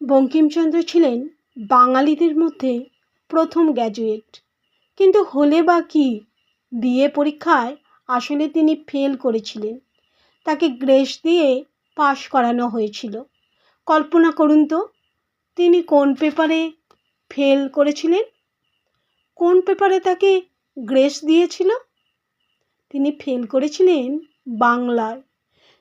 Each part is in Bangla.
বঙ্কিমচন্দ্র ছিলেন বাঙালিদের মধ্যে প্রথম গ্র্যাজুয়েট কিন্তু হলে বা কি বিএ পরীক্ষায় আসলে তিনি ফেল করেছিলেন। তাকে গ্রেস দিয়ে পাশ করানো হয়েছিল। কল্পনা করুন তো, তিনি কোন পেপারে ফেল করেছিলেন? কোন পেপারে তাকে গ্রেস দিয়েছিল? তিনি ফেল করেছিলেন বাংলায়।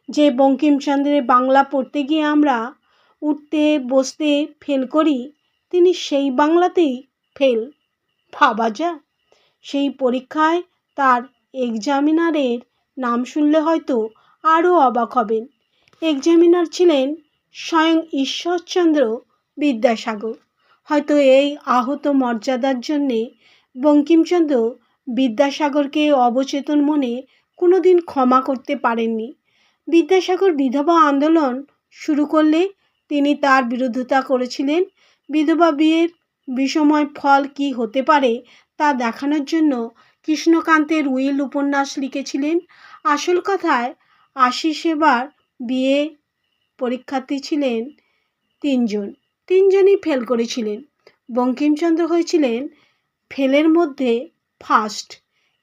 যে বঙ্কিমচন্দ্রের বাংলা পড়তে গিয়ে আমরা উঠতে, বসতে, ফেল করি, তিনি সেই বাংলাতেই ফেল। ভাবা যায় সেই পরীক্ষায় তার এক্সামিনারের নাম শুনলে হয়তো আরও অবাক হবেন। এক্সামিনার ছিলেন স্বয়ং ঈশ্বরচন্দ্র বিদ্যাসাগর। হয়তো এই আহত মর্যাদার জন্যে বঙ্কিমচন্দ্র বিদ্যাসাগরকে অবচেতন মনে কোনো দিন ক্ষমা করতে পারেননি। বিদ্যাসাগর বিধবা আন্দোলন শুরু করলে তিনি তার বিরোধিতা করেছিলেন। বিধবা বিয়ের বিষময় ফল কি হতে পারে তা দেখানোর জন্য কৃষ্ণকান্তের উইল উপন্যাস লিখেছিলেন। আসল কথায় আশি সেবার বিয়ে পরীক্ষার্থী ছিলেন তিনজন। তিনজনই ফেল করেছিলেন। বঙ্কিমচন্দ্র হয়েছিলেন ফেলের মধ্যে ফার্স্ট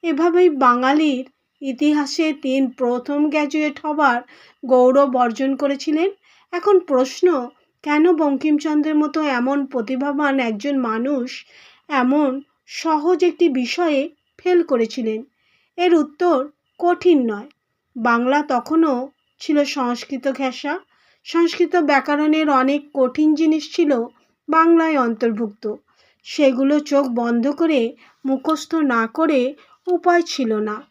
এভাবেই বাঙালির ইতিহাসে তিন প্রথম গ্র্যাজুয়েট হবার গৌরব অর্জন করেছিলেন। এখন প্রশ্ন, কেন বঙ্কিমচন্দ্রের মতো এমন প্রতিভাবান একজন মানুষ এমন সহজ একটি বিষয়ে ফেল করেছিলেন? এর উত্তর কঠিন নয়। বাংলা তখনও ছিল সংস্কৃত ঘেঁষা। সংস্কৃত ব্যাকরণের অনেক কঠিন জিনিস ছিল বাংলায় অন্তর্ভুক্ত। সেগুলো চোখ বন্ধ করে, মুখস্থ না করে উপায় ছিল না।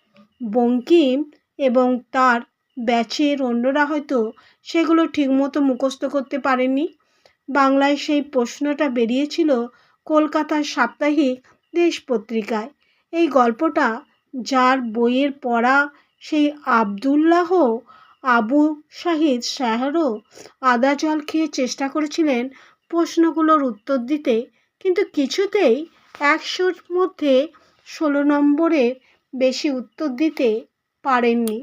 বঙ্কিম এবং তার ব্যাচের অন্যরা হয়তো সেগুলো ঠিকমতো মুখস্থ করতে পারেননি। বাংলায় সেই প্রশ্নটা বেরিয়েছিল কলকাতার সাপ্তাহিক দেশ পত্রিকায়। এই গল্পটা যার বইয়ের পড়া সেই আবদুল্লাহ আবু শাহিদ শাহরও আদা জল খেয়ে চেষ্টা করেছিলেন প্রশ্নগুলোর উত্তর দিতে, কিন্তু কিছুতেই একশোর মধ্যে ষোলো নম্বরের বেশি উত্তর দিতে পারেননি।